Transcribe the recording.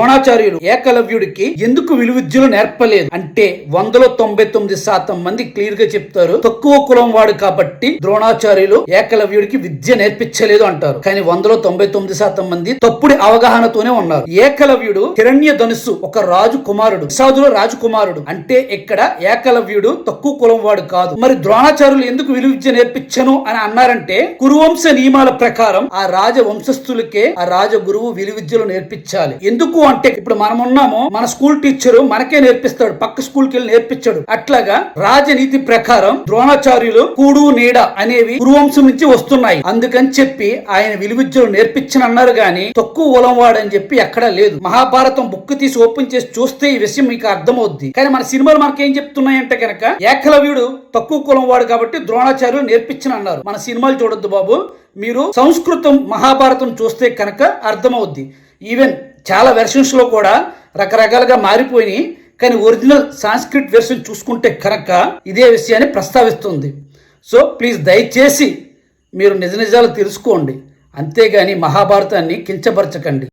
ద్రోణాచార్యులు ఏకలవ్యుడికి ఎందుకు విలువిద్యలు నేర్పలేదు? అంటే వందలో తొంభై తొమ్మిది శాతం మంది క్లియర్గా చెప్తారు తక్కువ కులం వాడు కాబట్టి ద్రోణాచార్యులు ఏకలవ్యుడికి విద్య నేర్పించలేదు అంటారు. కానీ వందలో తొంభై తొమ్మిది శాతం మంది తప్పుడు అవగాహనతోనే ఉన్నారు. ఏకలవ్యుడు హిరణ్య ధనుస్సు ఒక రాజు కుమారుడు నిషాదుల రాజకుమారుడు అంటే ఇక్కడ ఏకలవ్యుడు తక్కువ కులం వాడు కాదు. మరి ద్రోణాచార్యులు ఎందుకు విలువిద్య నేర్పించను అని అన్నారంటే కురువంశ నియమాల ప్రకారం ఆ రాజ వంశస్థులకే ఆ రాజ గురువు విలువిద్యలు నేర్పించాలి. ఎందుకు అంటే ఇప్పుడు మనం ఉన్నాము మన స్కూల్ టీచర్ మనకే నేర్పిస్తాడు పక్క స్కూల్కి వెళ్ళి నేర్పించాడు. అట్లాగా రాజనీతి ప్రకారం ద్రోణాచార్యులు కూడు నీడ అనేవి కురువంశం నుంచి వస్తున్నాయి. అందుకని చెప్పి ఆయన విలువిద్యలు నేర్పించిన అన్నారు గాని తక్కువ కులం వాడని చెప్పి ఎక్కడా లేదు. మహాభారతం బుక్ తీసి ఓపెన్ చేసి చూస్తే ఈ విషయం మీకు అర్థమవుద్ది. కానీ మన సినిమాలు మనకి ఏం చెప్తున్నాయంటే కనుక ఏకలవ్యుడు తక్కువ కులం వాడు కాబట్టి ద్రోణాచార్యులు నేర్పించిన అన్నారు మన సినిమాలు చూడొద్దు బాబు. మీరు సంస్కృతం మహాభారతం చూస్తే కనుక అర్థమవుద్ది. ఈవెన్ చాలా వెర్షన్స్లో కూడా రకరకాలుగా మారిపోయినాయి. కానీ ఒరిజినల్ సాంస్క్రిట్ వెర్షన్ చూసుకుంటే కనుక ఇదే విషయాన్ని ప్రస్తావిస్తుంది. సో ప్లీజ్ దయచేసి మీరు నిజ నిజాలు తెలుసుకోండి. అంతేగాని మహాభారతాన్ని కించపరచకండి.